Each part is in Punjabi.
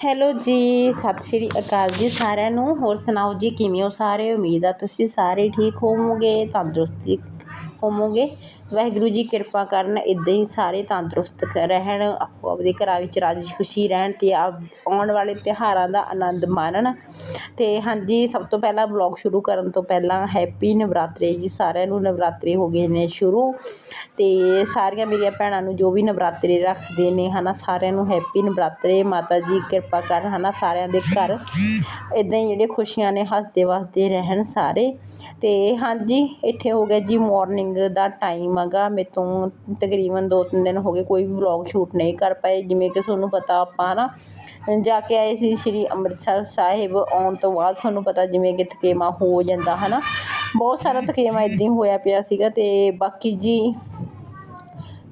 ਹੈਲੋ ਜੀ, ਸਤਿ ਸ਼੍ਰੀ ਅਕਾਲ ਜੀ ਸਾਰਿਆਂ ਨੂੰ। ਹੋਰ ਸੁਣਾਓ ਜੀ, ਕਿਵੇਂ ਹੋ ਸਾਰੇ? ਉਮੀਦ ਆ ਤੁਸੀਂ ਸਾਰੇ ਠੀਕ ਹੋਵੋਗੇ, ਤੰਦਰੁਸਤੀ ਹੋਵੋਗੇ। ਵਾਹਿਗੁਰੂ ਜੀ ਕਿਰਪਾ ਕਰਨ ਇੱਦਾਂ ਹੀ ਸਾਰੇ ਤੰਦਰੁਸਤ ਰਹਿਣ, ਆਪੋ ਆਪਦੇ ਘਰਾਂ ਵਿੱਚ ਰਾਜੀ ਖੁਸ਼ੀ ਰਹਿਣ ਅਤੇ ਆਪ ਆਉਣ ਵਾਲੇ ਤਿਉਹਾਰਾਂ ਦਾ ਆਨੰਦ ਮਾਣਨ। ਅਤੇ ਹਾਂਜੀ, ਸਭ ਤੋਂ ਪਹਿਲਾਂ ਬਲੌਗ ਸ਼ੁਰੂ ਕਰਨ ਤੋਂ ਪਹਿਲਾਂ ਹੈਪੀ ਨਵਰਾਤਰੇ ਜੀ, ਸਾਰਿਆਂ ਨੂੰ ਨਵਰਾਤਰੇ ਹੋ ਗਏ ਨੇ ਸ਼ੁਰੂ। ਅਤੇ ਸਾਰੀਆਂ ਮੇਰੀਆਂ ਭੈਣਾਂ ਨੂੰ ਜੋ ਵੀ ਨਵਰਾਤਰੇ ਰੱਖਦੇ ਨੇ, ਹਨਾ, ਸਾਰਿਆਂ ਨੂੰ ਹੈਪੀ ਨਵਰਾਤਰੇ। ਮਾਤਾ ਜੀ, ਕਿਰਪਾ ਕਰਨ, ਹਨਾ, ਸਾਰਿਆਂ ਦੇ ਘਰ। ਇਦਾਂ ਹੀ ਜਿਹੜੇ ਖੁਸ਼ੀਆਂ ਨੇ ਹੱਸਦੇ ਵਸਦੇ ਰਹਿਣ ਸਾਰੇ। ਅਤੇ ਹਾਂਜੀ, ਇੱਥੇ ਹੋ ਗਿਆ ਜੀ ਮੋਰਨਿੰਗ ਦਾ ਟਾਈਮ ਹੈਗਾ। ਮੇਰੇ ਤੋਂ ਤਕਰੀਬਨ ਦੋ ਤਿੰਨ ਦਿਨ ਹੋ ਗਏ ਕੋਈ ਵੀ ਵਲੌਗ ਸ਼ੂਟ ਨਹੀਂ ਕਰ ਪਾਏ। ਜਿਵੇਂ ਕਿ ਤੁਹਾਨੂੰ ਪਤਾ ਆਪਾਂ ਨਾ ਜਾ ਕੇ ਆਏ ਸੀ ਸ਼੍ਰੀ ਅੰਮ੍ਰਿਤਸਰ ਸਾਹਿਬ ਆਉਣ ਤੋਂ ਬਾਅਦ ਤੁਹਾਨੂੰ ਪਤਾ ਜਿਵੇਂ ਕਿ ਥਕੇਮਾ ਹੋ ਜਾਂਦਾ ਹੈ ਨਾ ਬਹੁਤ ਸਾਰਾ ਥਕੇਮਾ ਇਦਾਂ ਹੀ ਹੋਇਆ ਪਿਆ ਸੀਗਾ ਅਤੇ ਬਾਕੀ ਜੀ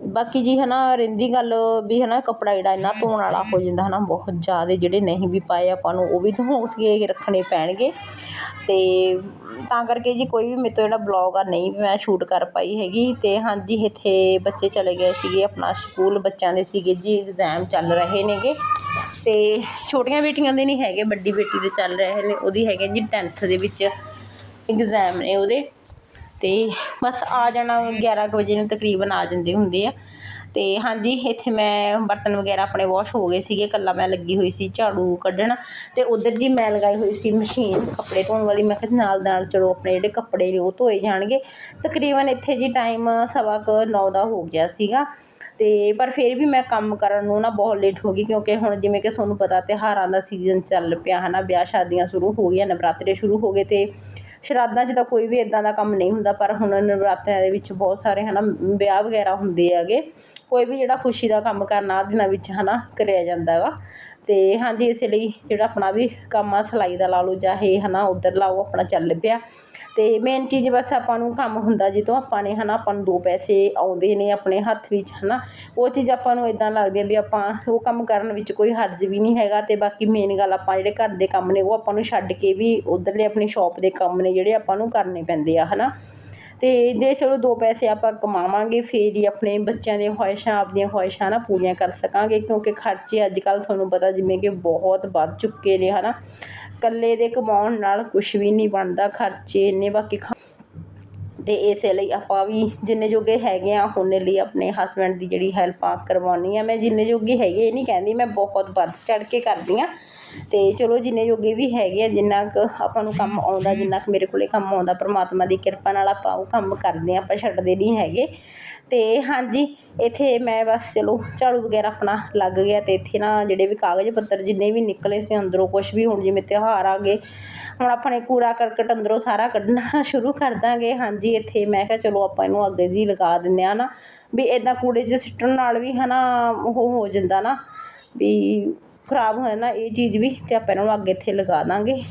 ਬਾਕੀ ਜੀ ਹਨਾ ਰਹਿੰਦੀ ਗੱਲ ਵੀ ਹਨਾ, ਕੱਪੜਾ ਜਿਹੜਾ ਇੰਨਾ ਧੋਣ ਵਾਲਾ ਹੋ ਜਾਂਦਾ ਹਨਾ, ਬਹੁਤ ਜ਼ਿਆਦਾ ਜਿਹੜੇ ਨਹੀਂ ਵੀ ਪਾਏ ਆਪਾਂ ਨੂੰ, ਉਹ ਵੀ ਧੋ ਕੇ ਰੱਖਣੇ ਪੈਣਗੇ। ਅਤੇ ਤਾਂ ਕਰਕੇ ਜੀ ਕੋਈ ਵੀ ਮੇਰੇ ਤੋਂ ਜਿਹੜਾ ਬਲੌਗ ਆ, ਨਹੀਂ ਮੈਂ ਸ਼ੂਟ ਕਰ ਪਾਈ ਹੈਗੀ। ਅਤੇ ਹਾਂਜੀ, ਇੱਥੇ ਬੱਚੇ ਚਲੇ ਗਏ ਸੀਗੇ, ਆਪਣਾ ਸਕੂਲ ਬੱਚਿਆਂ ਦੇ ਸੀਗੇ ਜੀ ਇਗਜ਼ਾਮ ਚੱਲ ਰਹੇ ਨੇਗੇ। ਅਤੇ ਛੋਟੀਆਂ ਬੇਟੀਆਂ ਦੇ ਨਹੀਂ ਹੈਗੇ, ਵੱਡੀ ਬੇਟੀ ਦੇ ਚੱਲ ਰਹੇ ਨੇ, ਉਹਦੀ ਹੈਗੇ ਜੀ 10th ਦੇ ਵਿੱਚ ਐਗਜ਼ਾਮ ਨੇ ਉਹਦੇ। ਅਤੇ ਬਸ ਆ ਜਾਣਾ 11 ਕੁ ਵਜੇ ਨੂੰ ਤਕਰੀਬਨ ਆ ਜਾਂਦੇ ਹੁੰਦੇ ਆ। ਅਤੇ ਹਾਂਜੀ, ਇੱਥੇ ਮੈਂ ਬਰਤਨ ਵਗੈਰਾ ਆਪਣੇ ਵਾਸ਼ ਹੋ ਗਏ ਸੀਗੇ, ਇਕੱਲਾ ਮੈਂ ਲੱਗੀ ਹੋਈ ਸੀ ਝਾੜੂ ਕੱਢਣ। ਅਤੇ ਉੱਧਰ ਜੀ ਮੈਂ ਲਗਾਈ ਹੋਈ ਸੀ ਮਸ਼ੀਨ, ਕੱਪੜੇ ਧੋਣ ਵਾਲੀ। ਮੈਂ ਕਿਹਾ ਨਾਲ ਨਾਲ ਚਲੋ ਆਪਣੇ ਜਿਹੜੇ ਕੱਪੜੇ ਨੇ ਉਹ ਧੋਏ ਜਾਣਗੇ। ਤਕਰੀਬਨ ਇੱਥੇ ਜੀ ਟਾਈਮ ਸਵਾ ਕੁ ਨੌ ਦਾ ਹੋ ਗਿਆ ਸੀਗਾ। ਅਤੇ ਪਰ ਫਿਰ ਵੀ ਮੈਂ ਕੰਮ ਕਰਨ ਨੂੰ ਨਾ ਬਹੁਤ ਲੇਟ ਹੋ ਗਈ, ਕਿਉਂਕਿ ਹੁਣ ਜਿਵੇਂ ਕਿ ਤੁਹਾਨੂੰ ਪਤਾ ਤਿਉਹਾਰਾਂ ਦਾ ਸੀਜ਼ਨ ਚੱਲ ਪਿਆ ਹੈ ਨਾ ਵਿਆਹ ਸ਼ਾਦੀਆਂ ਸ਼ੁਰੂ ਹੋ ਗਈਆਂ, ਨਵਰਾਤਰੇ ਸ਼ੁਰੂ ਹੋ ਗਏ ਅਤੇ ਸ਼ਰਾਧਾਂ 'ਚ ਤਾਂ ਕੋਈ ਵੀ ਇਦਾਂ ਦਾ ਕੰਮ ਨਹੀਂ ਹੁੰਦਾ, ਪਰ ਹੁਣ ਨਵਰਾਤਰਿਆਂ ਦੇ ਵਿੱਚ ਬਹੁਤ ਸਾਰੇ ਹੈ ਨਾ ਵਿਆਹ ਵਗੈਰਾ ਹੁੰਦੇ ਹੈਗੇ, ਕੋਈ ਵੀ ਜਿਹੜਾ ਖੁਸ਼ੀ ਦਾ ਕੰਮ ਕਰਨਾ ਦਿਨਾਂ ਵਿੱਚ ਹੈ ਨਾ ਕਰਿਆ ਜਾਂਦਾ ਹੈਗਾ। ਅਤੇ ਹਾਂਜੀ, ਇਸ ਲਈ ਜਿਹੜਾ ਆਪਣਾ ਵੀ ਕੰਮ ਆ ਸਿਲਾਈ ਦਾ ਲਾ ਲਓ ਚਾਹੇ ਨਾ ਉੱਧਰ ਲਾਓ, ਆਪਣਾ ਚੱਲ ਪਿਆ। ਅਤੇ ਮੇਨ ਚੀਜ਼ ਬਸ ਆਪਾਂ ਨੂੰ ਕੰਮ ਹੁੰਦਾ ਜਦੋਂ ਆਪਾਂ ਨੇ ਹੈ ਨਾ ਆਪਾਂ ਨੂੰ ਦੋ ਪੈਸੇ ਆਉਂਦੇ ਨੇ ਆਪਣੇ ਹੱਥ ਵਿੱਚ ਹੈ ਨਾ ਉਹ ਚੀਜ਼ ਆਪਾਂ ਨੂੰ ਇੱਦਾਂ ਲੱਗਦੀ ਵੀ ਆਪਾਂ ਉਹ ਕੰਮ ਕਰਨ ਵਿੱਚ ਕੋਈ ਹਰਜ ਵੀ ਨਹੀਂ ਹੈਗਾ ਅਤੇ ਬਾਕੀ ਮੇਨ ਗੱਲ ਆਪਾਂ ਜਿਹੜੇ ਘਰ ਦੇ ਕੰਮ ਨੇ, ਉਹ ਆਪਾਂ ਨੂੰ ਛੱਡ ਕੇ ਵੀ ਉੱਧਰਲੇ ਆਪਣੀ ਸ਼ੋਪ ਦੇ ਕੰਮ ਨੇ ਜਿਹੜੇ ਆਪਾਂ ਨੂੰ ਕਰਨੇ ਪੈਂਦੇ ਆ ਹੈ ਨਾ ਅਤੇ ਜੇ ਚਲੋ ਦੋ ਪੈਸੇ ਆਪਾਂ ਕਮਾਵਾਂਗੇ, ਫਿਰ ਹੀ ਆਪਣੇ ਬੱਚਿਆਂ ਦੀਆਂ ਖੁਆਇਸ਼ਾਂ, ਆਪਦੀਆਂ ਖੁਆਇਸ਼ਾਂ ਨਾ ਪੂਰੀਆਂ ਕਰ ਸਕਾਂਗੇ, ਕਿਉਂਕਿ ਖਰਚੇ ਅੱਜ ਕੱਲ੍ਹ ਤੁਹਾਨੂੰ ਪਤਾ ਜਿਵੇਂ ਕਿ ਬਹੁਤ ਵੱਧ ਚੁੱਕੇ ਨੇ ਹੈ ਨਾ ਇਕੱਲੇ ਦੇ ਕਮਾਉਣ ਨਾਲ ਕੁਛ ਵੀ ਨਹੀਂ ਬਣਦਾ, ਖਰਚੇ ਇੰਨੇ ਬਾਕੀ ਖਾ ਤੇ ਇਸੇ ਲਈ ਆਪਾਂ ਵੀ ਜਿੰਨੇ ਜੋਗੇ ਹੈਗੇ ਹਾਂ ਉਹਨੇ ਲਈ ਆਪਣੇ ਹਸਬੈਂਡ ਦੀ ਜਿਹੜੀ ਹੈਲਪ ਆ ਕਰਵਾਉਂਦੀ ਹਾਂ ਮੈਂ ਜਿੰਨੇ ਜੋਗੇ ਹੈਗੀ, ਇਹ ਨਹੀਂ ਕਹਿੰਦੀ ਮੈਂ ਬਹੁਤ ਵੱਧ ਚੜ੍ਹ ਕੇ ਕਰਦੀ ਹਾਂ ਅਤੇ ਚਲੋ ਜਿੰਨੇ ਜੋਗੇ ਵੀ ਹੈਗੇ ਆ, ਜਿੰਨਾ ਕੁ ਆਪਾਂ ਨੂੰ ਕੰਮ ਆਉਂਦਾ, ਜਿੰਨਾ ਕੁ ਮੇਰੇ ਕੋਲ ਕੰਮ ਆਉਂਦਾ, ਪਰਮਾਤਮਾ ਦੀ ਕਿਰਪਾ ਨਾਲ ਆਪਾਂ ਉਹ ਕੰਮ ਕਰਦੇ ਹਾਂ, ਆਪਾਂ ਛੱਡਦੇ ਨਹੀਂ ਹੈਗੇ। ਅਤੇ ਹਾਂਜੀ, ਇੱਥੇ ਮੈਂ ਬਸ ਚਲੋ ਝਾੜੂ ਵਗੈਰਾ ਆਪਣਾ ਲੱਗ ਗਿਆ ਅਤੇ ਇੱਥੇ ਨਾ ਜਿਹੜੇ ਵੀ ਕਾਗਜ਼ ਪੱਤਰ ਜਿੰਨੇ ਵੀ ਨਿਕਲੇ ਸੀ ਅੰਦਰੋਂ ਕੁਛ ਵੀ, ਹੁਣ ਜਿਵੇਂ ਤਿਉਹਾਰ ਆ ਗਏ, ਹੁਣ ਆਪਣੇ ਕੂੜਾ ਕਰਕਟ ਅੰਦਰੋਂ ਸਾਰਾ ਕੱਢਣਾ ਸ਼ੁਰੂ ਕਰ ਦਾਂਗੇ। ਹਾਂਜੀ, ਇੱਥੇ ਮੈਂ ਕਿਹਾ ਚਲੋ ਆਪਾਂ ਇਹਨੂੰ ਅੱਗੇ ਜੀ ਲਗਾ ਦਿੰਦੇ ਹਾਂ ਨਾ, ਵੀ ਇੱਦਾਂ ਕੂੜੇ 'ਚ ਸਿੱਟਣ ਨਾਲ ਵੀ ਹੈ ਨਾ ਉਹ ਹੋ ਜਾਂਦਾ ਨਾ, ਵੀ ਖਰਾਬ ਹੋ ਜਾਂਦਾ ਇਹ ਚੀਜ਼ ਵੀ ਤੇ ਆਪਾਂ ਇਹਨਾਂ ਨੂੰ ਅੱਗੇ ਇੱਥੇ ਲਗਾ ਦਾਂਗੇ।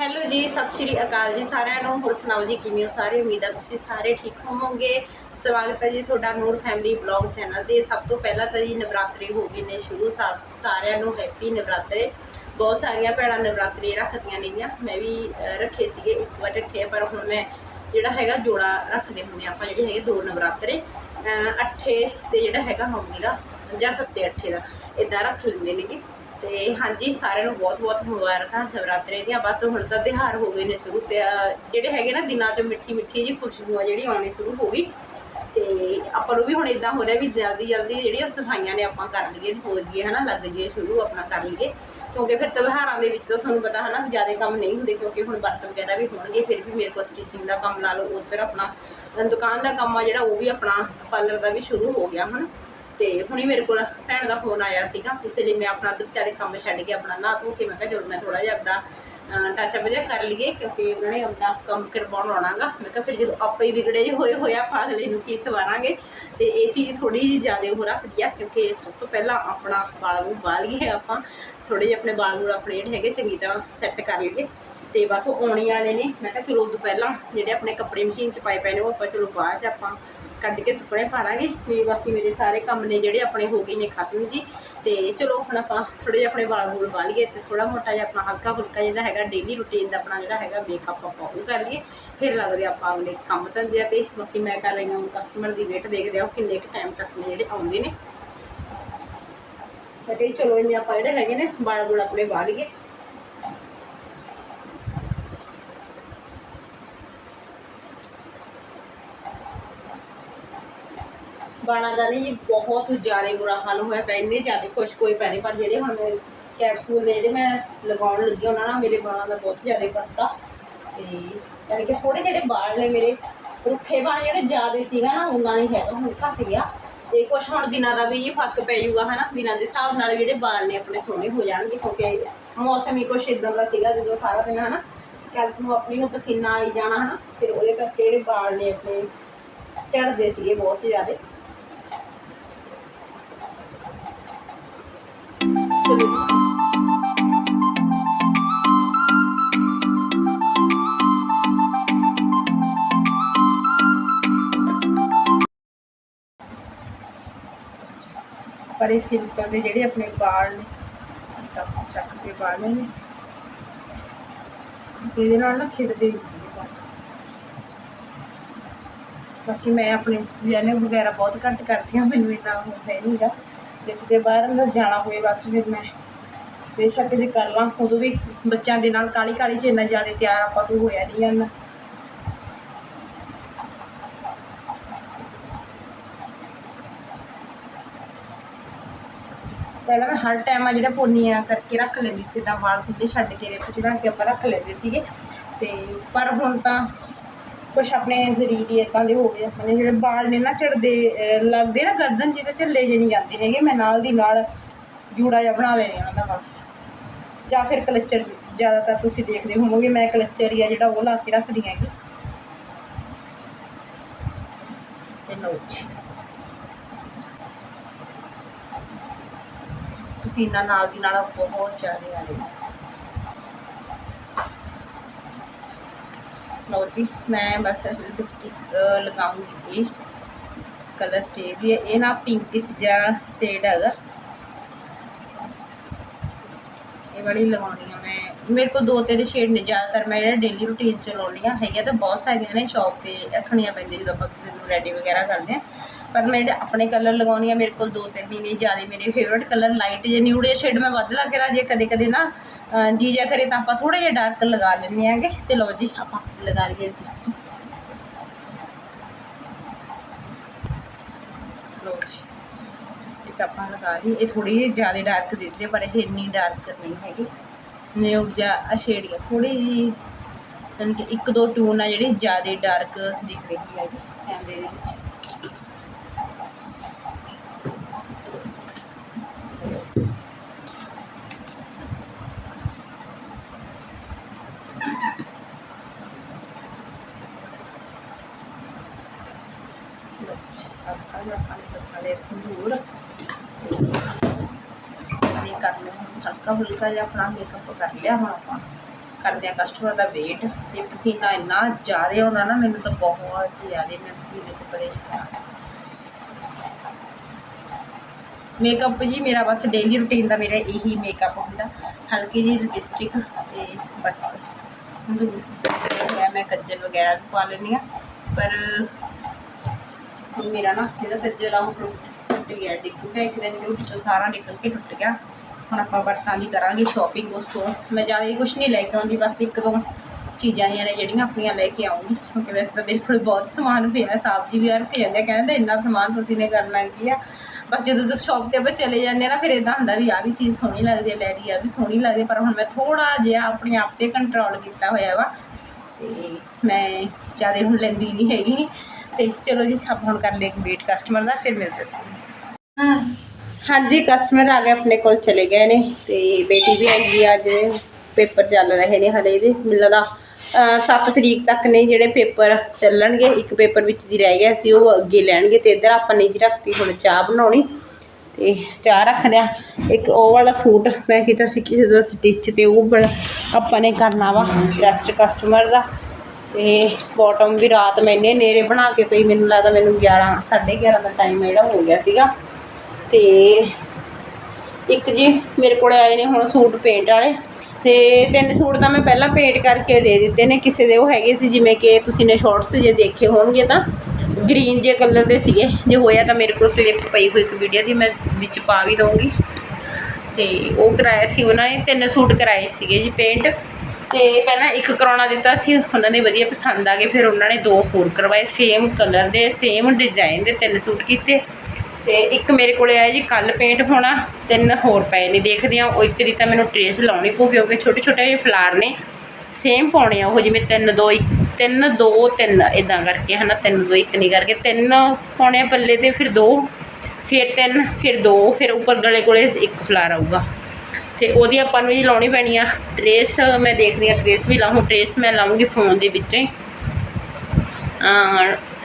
ਹੈਲੋ ਜੀ ਸਤਿ ਸ਼੍ਰੀ ਅਕਾਲ ਜੀ ਸਾਰਿਆਂ ਨੂੰ। ਹੋਰ ਸੁਣਾਓ ਜੀ ਕਿਵੇਂ ਹੋ ਸਾਰੇ? ਉਮੀਦ ਆ ਤੁਸੀਂ ਸਾਰੇ ਠੀਕ ਹੋਵੋਗੇ। ਸਵਾਗਤ ਹੈ ਜੀ ਤੁਹਾਡਾ ਨੂਰ ਫੈਮਿਲੀ ਬਲੌਗ ਚੈਨਲ ਤੇ। ਸਭ ਤੋਂ ਪਹਿਲਾਂ ਤਾਂ ਜੀ ਨਵਰਾਤਰੇ ਹੋ ਗਏ ਨੇ ਸ਼ੁਰੂ। ਸਾ- ਸਾਰਿਆਂ ਨੂੰ ਹੈਪੀ ਨਵਰਾਤਰੇ। ਬਹੁਤ ਸਾਰੀਆਂ ਭੈਣਾਂ ਨਵਰਾਤਰੇ ਰੱਖਦੀਆਂ ਨੇਗੀਆਂ। ਮੈਂ ਵੀ ਰੱਖੇ ਸੀਗੇ ਇੱਕ ਵਾਰ ਰੱਖੇ ਆ, ਪਰ ਹੁਣ ਮੈਂ ਜਿਹੜਾ ਹੈਗਾ ਜੋੜਾ ਰੱਖਦੇ ਹੁੰਦੇ ਆਪਾਂ ਜਿਹੜੇ ਹੈਗੇ ਦੋ ਨਵਰਾਤਰੇ। ਅੱਠੇ ਤੇ ਜਿਹੜਾ ਹੈਗਾ ਨੌਵੀਂ ਦਾ। ਜਾਂ ਸੱਤੇ ਅੱਠੇ ਦਾ ਇਦਾਂ ਰੱਖ ਲੈਂਦੇ ਨੇਗੇ। ਤੇ ਹਾਂਜੀ, ਸਾਰਿਆਂ ਨੂੰ ਬਹੁਤ ਬਹੁਤ ਮੁਬਾਰਕਾਂ, ਨਵਰਾਤਰੇ ਦੀਆਂ। ਬਸ ਹੁਣ ਤਾਂ ਤਿਉਹਾਰ ਹੋ ਗਏ ਨੇ ਸ਼ੁਰੂ ਤੇ ਜਿਹੜੇ ਹੈਗੇ ਨਾ ਦਿਨਾਂ 'ਚ ਮਿੱਠੀ ਮਿੱਠੀ ਜੀ ਖੁਸ਼ਬੂਆਂ ਜਿਹੜੀ ਆਉਣੀ ਸ਼ੁਰੂ ਹੋ ਗਈ। ਤੇ ਆਪਾਂ ਨੂੰ ਵੀ ਹੁਣ ਇਦਾਂ ਹੋ ਰਿਹਾ ਵੀ ਜਲਦੀ ਜਲਦੀ ਜਿਹੜੀਆਂ ਸਫਾਈਆਂ ਨੇ ਆਪਾਂ ਕਰ ਲਈਏ, ਹੋ ਜਾਈਏ ਹਨਾ, ਲੱਗ ਜਾਈਏ ਸ਼ੁਰੂ, ਆਪਣਾ ਕਰ ਲਈਏ। ਕਿਉਂਕਿ ਫਿਰ ਤਿਉਹਾਰਾਂ ਦੇ ਵਿੱਚ ਤਾਂ ਤੁਹਾਨੂੰ ਪਤਾ, ਹਨਾ, ਜ਼ਿਆਦਾ ਕੰਮ ਨਹੀਂ ਹੁੰਦੇ ਕਿਉਂਕਿ ਹੁਣ ਵਰਤ ਵਗੈਰਾ ਵੀ ਹੋਣਗੇ, ਫਿਰ ਵੀ ਮੇਰੇ ਕੋਲ ਸਟਿਚਿੰਗ ਦਾ ਕੰਮ ਲਾ ਲਓ, ਉੱਧਰ ਆਪਣਾ, ਦੁਕਾਨ ਦਾ ਕੰਮ ਆ ਜਿਹੜਾ, ਉਹ ਵੀ ਆਪਣਾ ਪਾਰਲਰ ਦਾ ਵੀ ਸ਼ੁਰੂ ਹੋ ਗਿਆ ਹੁਣ ਤੇ ਹੁਣੀ ਮੇਰੇ ਕੋਲ ਭੈਣ ਦਾ ਫੋਨ ਆਇਆ ਸੀਗਾ, ਇਸ ਲਈ ਮੈਂ ਆਪਣਾ ਅੱਧ ਵਿਚਾਰੇ ਕੰਮ ਛੱਡ ਕੇ ਆਪਣਾ ਨਹਾ ਧੋ ਕੇ ਮੈਂ ਕਿਹਾ ਚਲੋ ਮੈਂ ਥੋੜਾ ਜਿਹਾ ਆਪਦਾ ਟੱਚ ਅਪ ਜਿਹਾ ਕਰ ਲਈਏ, ਕਿਉਂਕਿ ਉਹਨਾਂ ਨੇ ਆਪਣਾ ਕੰਮ ਕਰਵਾਉਣ ਆਉਣਾਗਾ ਮੈਂ ਕਿਹਾ ਫਿਰ ਜਦੋਂ ਆਪੇ ਹੀ ਵਿਗੜੇ ਜਿਹੇ ਹੋਏ ਹੋਇਆ ਆਪਾਂ ਅਗਲੇ ਨੂੰ ਕੀ ਸਵਾਰਾਂਗੇ? ਤੇ ਇਹ ਚੀਜ਼ ਥੋੜੀ ਜਿਹੀ ਜ਼ਿਆਦਾ ਉਹ ਰੱਖਦੀ ਆ, ਕਿਉਂਕਿ ਸਭ ਤੋਂ ਪਹਿਲਾਂ ਆਪਣਾ ਵਾਲ ਨੂੰ ਬਾਲ ਲਈਏ ਆਪਾਂ ਥੋੜੇ ਜਿਹੇ ਆਪਣੇ ਵਾਲ ਨੂੰ ਆਪਣੇ ਜਿਹੜੇ ਹੈਗੇ ਚੰਗੀ ਤਰ੍ਹਾਂ ਸੈੱਟ ਕਰ ਲਈਏ। ਤੇ ਬਸ ਉਹ ਆਉਣੀ ਵਾਲੇ ਨੇ, ਮੈਂ ਕਿਹਾ ਚਲੋ ਉਦੋਂ ਪਹਿਲਾਂ ਜਿਹੜੇ ਆਪਣੇ ਕੱਪੜੇ ਮਸ਼ੀਨ 'ਚ ਪਾਏ ਪਏ ਨੇ, ਉਹ ਆਪਾਂ ਚਲੋ ਬਾਅਦ 'ਚ ਆਪਾਂ ਕੱਢ ਕੇ ਸੁੱਕਣੇ ਪਾ ਦਾਂਗੇ ਵੀ ਬਾਕੀ ਮੇਰੇ ਸਾਰੇ ਕੰਮ ਨੇ ਜਿਹੜੇ ਆਪਣੇ ਹੋ ਗਏ ਨੇ ਖਤਮ ਜੀ। ਤੇ ਚਲੋ ਹੁਣ ਆਪਾਂ ਥੋੜੇ ਜਿਹਾ ਆਪਣੇ ਵਾਲ ਵੂਲ ਵਾਹ ਲਈਏ ਤੇ ਥੋੜਾ ਮੋਟਾ ਜਿਹਾ ਆਪਣਾ ਹਲਕਾ ਫੁਲਕਾ ਜਿਹੜਾ ਹੈਗਾ ਡੇਲੀ ਰੁਟੀਨ ਦਾ ਆਪਣਾ ਜਿਹੜਾ ਹੈਗਾ ਮੇਕਅਪ ਆਪਾਂ ਉਹ ਕਰ ਲਈਏ। ਫਿਰ ਲੱਗਦੇ ਆਪਾਂ ਅਗਲੇ ਕੰਮ ਧੰਦੇ ਆ ਤੇ ਬਾਕੀ ਮੈਂ ਕਰ ਰਹੀ ਹਾਂ ਕਸਟਮਰ ਦੀ ਵੇਟ ਦੇਖਦੇ ਆ ਉਹ ਕਿੰਨੇ ਕੁ ਟਾਈਮ ਤੱਕ ਜਿਹੜੇ ਆਉਂਦੇ ਨੇ। ਮੈਂ ਕਿਹਾ ਚਲੋ ਇੰਨੇ ਆਪਾਂ ਜਿਹੜੇ ਹੈਗੇ ਨੇ ਵਾਲ ਬੁਲ ਆਪਣੇ ਵਾਹ ਬਾਣਾ ਦਾ ਨਹੀਂ ਜੀ ਬਹੁਤ ਜ਼ਿਆਦਾ ਬੁਰਾ ਹਾਲ ਹੋਇਆ ਪਿਆ, ਇੰਨੇ ਜ਼ਿਆਦਾ ਖੁਸ਼ਕ ਹੋਏ ਪੈ ਨੇ ਪਰ ਜਿਹੜੇ ਹੁਣ ਕੈਪਸੂਲ ਨੇ, ਜਿਹੜੇ ਮੈਂ ਲਗਾਉਣ ਲੱਗੀ ਉਹਨਾਂ ਨਾਲ ਮੇਰੇ ਬਾਣਾ ਦਾ ਬਹੁਤ ਜ਼ਿਆਦਾ ਫ਼ਰਕ ਆ ਤੇ ਯਾਨੀ ਕਿ ਥੋੜੇ ਜਿਹੜੇ ਬਾਲ ਨੇ ਮੇਰੇ, ਰੁੱਖੇ ਵਾਲ ਜਿਹੜੇ ਜ਼ਿਆਦਾ ਸੀਗਾ ਨਾ, ਉਹਨਾਂ ਨਹੀਂ ਹੈਗਾ, ਹੁਣ ਘੱਟ ਗਿਆ। ਤੇ ਕੁਛ ਹੁਣ ਦਿਨਾਂ ਦਾ ਵੀ ਜੀ ਫ਼ਰਕ ਪੈ ਜਾਊਗਾ, ਹਨਾ? ਦਿਨਾਂ ਦੇ ਹਿਸਾਬ ਨਾਲ ਜਿਹੜੇ ਬਾਲ ਨੇ, ਆਪਣੇ ਸੋਹਣੇ ਹੋ ਜਾਣਗੇ, ਕਿਉਂਕਿ ਮੌਸਮ ਹੀ ਕੁਛ ਇਦਾਂ ਦਾ ਸੀਗਾ, ਜਦੋਂ ਸਾਰਾ ਦਿਨ, ਹਨਾ? ਸਕੈਲਪ ਨੂੰ ਆਪਣੀ ਨੂੰ ਪਸੀਨਾ ਆਈ ਜਾਣਾ, ਹਨਾ? ਫਿਰ ਉਹਦੇ ਕਰਕੇ ਜਿਹੜੇ ਬਾਲ ਨੇ, ਆਪਣੇ ਝੜਦੇ ਸੀਗੇ ਬਹੁਤ ਜ਼ਿਆਦਾ। ਚਲੋ ਪਰ ਇਹ ਸਿੰਪਲ ਦੇ ਜਿਹੜੇ ਆਪਣੇ ਵਾਲ ਨੇ, ਤਾਂ ਚੱਕ ਕੇ ਵਾਲ ਨੇ ਇਹਦੇ ਨਾਲ ਨਾ ਖਿੜਦੇ ਬਾਕੀ ਮੈਂ ਆਪਣੇ ਡਿਜ਼ਾਈਨਿੰਗ ਵਗੈਰਾ ਬਹੁਤ ਘੱਟ ਕਰਦੀ ਹਾਂ, ਮੈਨੂੰ ਇੰਨਾ ਉਹ ਹੈ ਨਹੀਂਗਾ ਜੇ ਕਿਤੇ ਬਾਹਰ ਅੰਦਰ ਜਾਣਾ ਹੋਵੇ ਬਸ ਫਿਰ ਮੈਂ ਬੇਸ਼ੱਕ ਜੇ ਕਰ ਲਾਂ, ਉਦੋਂ ਵੀ ਬੱਚਿਆਂ ਦੇ ਨਾਲ ਕਾਲੀ ਕਾਲੀ ਚ ਇੰਨਾ ਜ਼ਿਆਦਾ ਤਿਆਰ ਆਪਾਂ ਤੋਂ ਹੋਇਆ ਨਹੀਂ ਜਾਂਦਾ ਪਹਿਲਾਂ ਮੈਂ ਹਰ ਟਾਈਮ ਆ ਜਿਹੜਾ ਪੋਨੀਆਂ ਕਰਕੇ ਰੱਖ ਲੈਂਦੀ ਸੀ ਤਾਂ ਵਾਲ ਖੁੱਲੇ ਛੱਡ ਕੇ ਰੇਤ ਚੜਾ ਕੇ ਆਪਾਂ ਰੱਖ ਲੈਂਦੇ ਸੀਗੇ। ਤੇ ਪਰ ਹੁਣ ਤਾਂ ਕੁਛ ਆਪਣੇ ਸਰੀਰ ਹੀ ਇਦਾਂ ਦੇ ਹੋ ਗਏ ਆਪਣੇ ਜਿਹੜੇ ਵਾਲ ਨੇ ਨਾ ਝੜਦੇ ਲੱਗਦੇ ਨਾ ਗਰਦਨ ਜਿਹਦੇ ਝੱਲੇ ਜੇ ਨਹੀਂ ਜਾਂਦੇ ਹੈਗੇ, ਮੈਂ ਨਾਲ ਦੀ ਨਾਲ ਜੂੜਾ ਜਿਹਾ ਬਣਾ ਲੈਣੇ ਉਹਨਾਂ ਦਾ ਬਸ। ਜਾਂ ਫਿਰ ਕਲਚਰ ਜ਼ਿਆਦਾਤਰ ਤੁਸੀਂ ਦੇਖਦੇ ਹੋਵੋਗੇ, ਮੈਂ ਕਲਚਰ ਹੀ ਆ ਜਿਹੜਾ ਉਹ ਲਾ ਕੇ ਰੱਖਦੀ ਹੈਗੀ। ਤੇ ਲਓ ਜੀ। ਪਸੀਨਾ ਨਾਲ ਦੀ ਨਾਲ ਬਹੁਤ ਜ਼ਿਆਦਾ ਆ ਰਿਹਾ ਲਓ ਜੀ, ਮੈਂ ਬਸ ਲਿਪਸਟਿਕ ਲਗਾਉਂਗੀ ਇਹ ਕਲਰ ਸਟੇ ਦੀ ਇਹ ਨਾ ਪਿੰਕਿਸ਼ ਜਿਹਾ ਸ਼ੇਡ ਹੈਗਾ। ਇਹ ਵਾਲੀ ਲਗਾਉਣੀ ਆ ਮੈਂ। ਮੇਰੇ ਕੋਲ ਦੋ ਤਿੰਨ ਸ਼ੇਡ ਨੇ, ਜ਼ਿਆਦਾਤਰ ਮੈਂ ਜਿਹੜਾ ਡੇਲੀ ਰੂਟੀਨ ਚ ਲਾਉਣੀ ਆ ਹੈਗੀਆਂ ਤਾਂ ਬਹੁਤ ਸਾਰੀਆਂ ਨੇ ਸ਼ੌਪ ਤੇ ਰੱਖਣੀਆਂ ਪੈਂਦੀਆਂ ਜਦੋਂ ਆਪਾਂ ਕਿਸੇ ਨੂੰ ਰੈਡੀ ਵਗੈਰਾ ਕਰਦੇ ਆ ਪਰ ਮੈਂ ਜਿਹੜੇ ਆਪਣੇ ਕਲਰ ਲਗਾਉਣੀ ਆ, ਮੇਰੇ ਕੋਲ ਦੋ ਤਿੰਨ ਹੀ ਨੇ, ਜ਼ਿਆਦਾ ਮੇਰੇ ਫੇਵਰਟ ਕਲਰ ਲਾਈਟ ਜੇ ਨਿਊਡ ਸ਼ੇਡ ਮੈਂ ਵੱਧ ਲਾ ਕੇ ਰਾਜੇ ਕਦੇ ਕਦੇ ਨਾ ਜੀ ਜਾ ਕਰੇ ਤਾਂ ਆਪਾਂ ਥੋੜੇ ਜਿਹਾ ਡਾਰਕ ਲਗਾ ਲੈਂਦੇ ਆਂਗੇ। ਤੇ ਲਓ ਜੀ, ਆਪਾਂ ਲਗਾ ਲਈਏ ਲਿਪਸਟਿਕ ਲਓ ਜੀ ਲਿਪਸਟਿਕ ਆਪਾਂ ਲਗਾ ਲਈ ਇਹ ਥੋੜੀ ਜਿਹੀ ਜ਼ਿਆਦਾ ਡਾਰਕ ਦਿਖ ਰਹੀ ਪਰ ਇਹ ਇੰਨੀ ਡਾਰਕ ਨਹੀਂ ਹੈਗੀ। ਨਿਊ ਜਿਹਾ ਸ਼ੇਡ ਹੈ ਥੋੜੀ ਜਿਹੀ ਯਾਨੀ ਕਿ ਇੱਕ ਦੋ ਟੂਨ ਆ ਜਿਹੜੀ ਜ਼ਿਆਦਾ ਡਾਰਕ ਦਿਖ ਰਹੀ ਹੈਗੀ ਕੈਮਰੇ ਦੇ ਵਿੱਚ। ਆਪਾਂ ਨੂੰ ਆਪਾਂ ਨੇ ਲਗਾ ਲਿਆ ਸੰਦੂਰ ਕਰ ਲਿਆ ਹੁਣ ਹਲਕਾ ਫੁਲਕਾ ਜਿਹਾ ਆਪਣਾ ਮੇਕਅਪ ਕਰ ਲਿਆ ਹੁਣ ਆਪਾਂ ਕਰਦੇ ਆ ਕਸਟਮਰ ਦਾ ਵੇਟ ਤੇ ਪਸੀਨਾ ਇੰਨਾ ਜ਼ਿਆਦਾ ਆਉਂਦਾ ਨਾ ਮੈਨੂੰ ਤਾਂ ਬਹੁਤ ਜ਼ਿਆਦਾ ਮੈਂ ਪਸੀਨੇ ਤੋਂ ਪਰੇਸ਼ਾਨ ਮੇਕਅਪ ਜੀ, ਮੇਰਾ ਬਸ ਡੇਲੀ ਰੂਟੀਨ ਦਾ ਮੇਰਾ ਇਹੀ ਮੇਕਅਪ ਹੁੰਦਾ। ਹਲਕੀ ਜੀ ਲਿਪਸਟਿਕ ਤੇ ਬਸ। ਸੰਧੂਰ ਮੈਂ ਕੱਜਲ ਵਗੈਰਾ ਵੀ ਪਾ ਲੈਂਦੀ ਹਾਂ। ਪਰ ਹੁਣ ਮੇਰਾ ਨਾ ਜਿਹੜਾ ਕੱਜਲ ਆ ਟੁੱਟ ਗਿਆ। ਡਿੱਗ ਪਿਆ ਇੱਕ ਦਿਨ ਦੇ ਵਿੱਚੋਂ ਸਾਰਾ ਨਿਕਲ ਕੇ ਟੁੱਟ ਗਿਆ। ਹੁਣ ਆਪਾਂ ਬਰਤਾਂ ਦੀ ਕਰਾਂਗੇ ਸ਼ਾਪਿੰਗ ਉਸ ਤੋਂ। ਮੈਂ ਜ਼ਿਆਦਾ ਹੀ ਕੁਝ ਨਹੀਂ ਲੈ ਕੇ ਆਉਂਦੀ, ਬਸ ਇੱਕ ਦੋ ਚੀਜ਼ਾਂ ਜਿਹੀਆਂ ਨੇ ਜਿਹੜੀਆਂ ਆਪਣੀਆਂ ਲੈ ਕੇ ਆਉਂਗੀ। ਕਿਉਂਕਿ ਵੈਸੇ ਤਾਂ ਮੇਰੇ ਕੋਲ ਬਹੁਤ ਸਮਾਨ ਪਿਆ ਸਬਜ਼ੀ ਵੀ ਯਾਰ ਜਾਂਦੇ ਆ ਕਹਿੰਦੇ ਇੰਨਾ ਸਮਾਨ ਤੁਸੀਂ ਨੇ ਕਰਨਾ ਕੀ ਆ? ਬਸ ਜਦੋਂ ਤੱਕ ਸ਼ਾਪ ਤੇ ਆਪਾਂ ਚਲੇ ਜਾਂਦੇ ਆ ਨਾ, ਫਿਰ ਇਦਾਂ ਹੁੰਦਾ ਵੀ ਆ ਵੀ ਚੀਜ਼ ਸੋਹਣੀ ਲੱਗਦੀ ਹੈ ਲੈ ਲਈ ਆ ਵੀ ਸੋਹਣੀ ਲੱਗਦੀ ਪਰ ਹੁਣ ਮੈਂ ਥੋੜਾ ਜਿਹਾ ਆਪਣੇ ਆਪ ਤੇ ਕੰਟਰੋਲ ਕੀਤਾ ਹੋਇਆ ਵਾ। ਤੇ ਮੈਂ ਜ਼ਿਆਦਾ ਹੁਣ ਲੈਂਦੀ ਨਹੀਂ ਹੈਗੀ। ਤੇ ਚਲੋ ਜੀ, ਆਪਾਂ ਹੁਣ ਕਰ ਲਈਏ ਵੇਟ ਕਸਟਮਰ ਦਾ, ਫਿਰ ਮਿਲਦੇ ਹਾਂ ਹਾਂਜੀ ਕਸਟਮਰ ਆ ਗਏ, ਆਪਣੇ ਕੋਲ ਚਲੇ ਗਏ ਨੇ ਤੇ ਬੇਟੀ ਵੀ ਆਈ ਹੈ ਅੱਜ ਪੇਪਰ ਚੱਲ ਰਹੇ ਨੇ ਹਲੇ ਇਹਦੇ। ਮੈਨੂੰ ਲੱਗਦਾ 7 ਤਰੀਕ ਤੱਕ ਨੇ ਜਿਹੜੇ ਪੇਪਰ ਚੱਲਣਗੇ, ਇੱਕ ਪੇਪਰ ਵਿੱਚ ਦੀ ਰਹਿ ਗਿਆ ਸੀ, ਉਹ ਅੱਗੇ ਲੈਣਗੇ ਤੇ ਇੱਧਰ ਆਪਾਂ ਨੇ ਜੀ ਰੱਖਤੀ ਹੁਣ ਚਾਹ ਬਣਾਉਣੀ ਤੇ ਚਾਹ ਰੱਖਦੇ ਆ ਇੱਕ ਉਹ ਵਾਲਾ ਸੂਟ, ਮੈਂ ਕੀਤਾ ਸੀ, ਕਿਸੇ ਦਾ ਸਟਿਚ ਤੇ ਉਹ ਬਣ- ਆਪਾਂ ਨੇ ਕਰਨਾ ਵਾ ਰੈਸਟ ਕਸਟਮਰ ਦਾ। ਤੇ ਬਾਟਮ ਵੀ ਰਾਤ ਮੈਨੇ ਨੇਰੇ ਬਣਾ ਕੇ ਪਈ, ਮੈਨੂੰ ਲੱਗਦਾ ਮੈਨੂੰ 11 11:30 ਦਾ ਟਾਈਮ ਜਿਹੜਾ ਹੋ ਗਿਆ ਸੀਗਾ। ਤੇ ਇੱਕ ਜੀ ਮੇਰੇ ਕੋਲ ਆਏ ਨੇ ਹੁਣ ਸੂਟ ਪੇਂਟ ਵਾਲੇ, ਤੇ ਤਿੰਨ ਸੂਟ ਤਾਂ ਮੈਂ ਪਹਿਲਾਂ ਪੇਂਟ ਕਰਕੇ ਦੇ ਦਿੱਤੇ ਨੇ, ਕਿਸੇ ਦੇ ਉਹ ਹੈਗੇ ਸੀ, ਜਿਵੇਂ ਕਿ ਤੁਸੀਂ ਨੇ ਸ਼ਾਰਟਸ ਜੇ ਦੇਖੇ ਹੋਣਗੇ ਤਾਂ ਗ੍ਰੀਨ ਜੇ ਕਲਰ ਦੇ ਸੀਗੇ, ਜੇ ਹੋਇਆ ਤਾਂ ਮੇਰੇ ਕੋਲ ਕਲਿੱਪ ਪਈ ਹੋਈ ਇੱਕ ਵੀਡੀਓ ਦੀ ਮੈਂ ਵਿੱਚ ਪਾ ਵੀ ਦਊਂਗੀ। ਤੇ ਉਹ ਕਰਾਇਆ ਸੀ ਉਹਨਾਂ ਨੇ, ਤਿੰਨ ਸੂਟ ਕਰਾਏ ਸੀਗੇ ਜੀ ਪੇਂਟ ਤੇ ਪਹਿਲਾਂ ਇੱਕ ਕਰਾਉਣਾ ਦਿੱਤਾ ਸੀ, ਉਹਨਾਂ ਨੇ ਵਧੀਆ ਪਸੰਦ ਆ ਗਏ, ਫਿਰ ਉਹਨਾਂ ਨੇ ਦੋ ਹੋਰ ਕਰਵਾਏ ਸੇਮ ਕਲਰ ਦੇ ਸੇਮ ਡਿਜ਼ਾਈਨ ਦੇ ਤਿੰਨ ਸੂਟ ਕੀਤੇ। ਤੇ ਇੱਕ ਮੇਰੇ ਕੋਲੇ ਆਇਆ ਜੀ ਕੱਲ ਪੇਂਟ ਹੋਣਾ ਤਿੰਨ ਹੋਰ ਪਏ ਨੇ, ਦੇਖਦੇ ਆ ਉਹ ਇੱਕ ਦੀ ਤਾਂ ਮੈਨੂੰ ਟਰੇਸ ਲਾਉਣੀ ਪਊ, ਕਿਉਂਕਿ ਛੋਟੇ ਛੋਟੇ ਜਿਹੇ ਫਲਾਰ ਨੇ ਸੇਮ ਪਾਉਣੇ ਆ ਉਹ, ਜਿਵੇਂ ਤਿੰਨ ਦੋ ਇੱਕ, ਤਿੰਨ ਦੋ ਤਿੰਨ ਇਦਾਂ ਕਰਕੇ, ਹਨਾ, ਤਿੰਨ ਦੋ ਇੱਕ ਨਹੀਂ ਕਰਕੇ, ਤਿੰਨ ਪਾਉਣੇ ਆ ਪੱਲੇ ਤੇ, ਫਿਰ ਦੋ, ਫਿਰ ਤਿੰਨ, ਫਿਰ ਦੋ, ਫਿਰ ਉੱਪਰ ਗਲੇ ਕੋਲੇ ਇੱਕ ਫਲਾਰ ਆਊਗਾ। ਤੇ ਉਹਦੀ ਆਪਾਂ ਨੂੰ ਜੀ ਲਾਉਣੀ ਪੈਣੀ ਆ ਟਰੇਸ ਮੈਂ ਦੇਖਦੀ ਆ ਟਰੇਸ ਵੀ ਲਾਉਂ ਟਰੇਸ ਮੈਂ ਲਾਉਂਗੀ ਫੋਨ ਦੇ ਵਿੱਚੋਂ ਹੀ।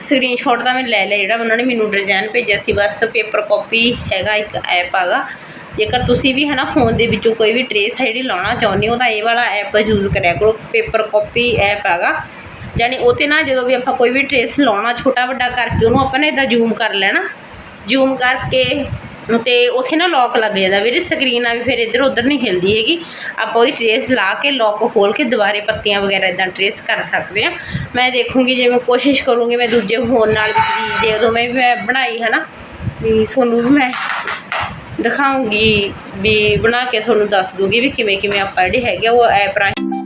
ਸਕਰੀਨਸ਼ਾਟ ਤਾਂ ਮੈਂ ਲੈ ਲਿਆ ਜਿਹੜਾ ਉਹਨਾਂ ਨੇ ਮੈਨੂੰ ਡਿਜ਼ਾਈਨ ਭੇਜਿਆ ਸੀ, ਬਸ ਪੇਪਰ ਕਾਪੀ ਹੈਗਾ ਇੱਕ ਐਪ ਹੈਗਾ। ਜੇਕਰ ਤੁਸੀਂ ਵੀ ਹੈ ਨਾ ਫੋਨ ਦੇ ਵਿੱਚੋਂ ਕੋਈ ਵੀ ਟਰੇਸ ਹੈ ਜਿਹੜੀ ਲਾਉਣਾ ਚਾਹੁੰਦੇ ਹੋ ਤਾਂ ਇਹ ਵਾਲਾ ਐਪ ਯੂਜ਼ ਕਰਿਆ ਕਰੋ ਪੇਪਰ ਕਾਪੀ ਐਪ ਹੈਗਾ। ਯਾਨੀ ਉਹ 'ਤੇ ਨਾ ਜਦੋਂ ਵੀ ਆਪਾਂ ਕੋਈ ਵੀ ਟਰੇਸ ਲਾਉਣਾ ਛੋਟਾ ਵੱਡਾ ਕਰਕੇ ਉਹਨੂੰ ਆਪਾਂ ਨੇ ਇਦਾਂ ਜ਼ੂਮ ਕਰ ਲੈਣਾ। ਜ਼ੂਮ ਕਰਕੇ ਤੇ ਉਥੇ ਨਾ ਲੌਕ ਲੱਗ ਜਾਂਦਾ ਵੀਰੇ ਸਕਰੀਨ ਆ ਵੀ ਫਿਰ ਇੱਧਰ ਉੱਧਰ ਨਹੀਂ ਹਿਲਦੀ ਹੈਗੀ। ਆਪਾਂ ਉਹਦੀ ਟਰੇਸ ਲਾ ਕੇ ਲੌਕ ਖੋਲ ਕੇ ਦੁਬਾਰੇ ਪੱਤੀਆਂ ਵਗੈਰਾ ਇਦਾਂ ਟਰੇਸ ਕਰ ਸਕਦੇ ਆ ਮੈਂ ਦੇਖੂੰਗੀ ਜੇ ਮੈਂ ਕੋਸ਼ਿਸ਼ ਕਰੂੰਗੀ ਮੈਂ ਦੂਜੇ ਫੋਨ ਨਾਲ ਵੀ ਦੇ ਉਦੋਂ ਮੈਂ ਵੀ ਮੈਂ ਬਣਾਈ ਹੈ ਨਾ। ਵੀ ਤੁਹਾਨੂੰ ਵੀ ਮੈਂ ਦਿਖਾਉਂਗੀ, ਵੀ ਬਣਾ ਕੇ ਤੁਹਾਨੂੰ ਦੱਸ ਦੂੰਗੀ ਵੀ ਕਿਵੇਂ ਕਿਵੇਂ ਆਪਾਂ ਜਿਹੜੇ ਹੈਗੇ ਆ, ਉਹ ਐਪ ਰਾਹੀਂ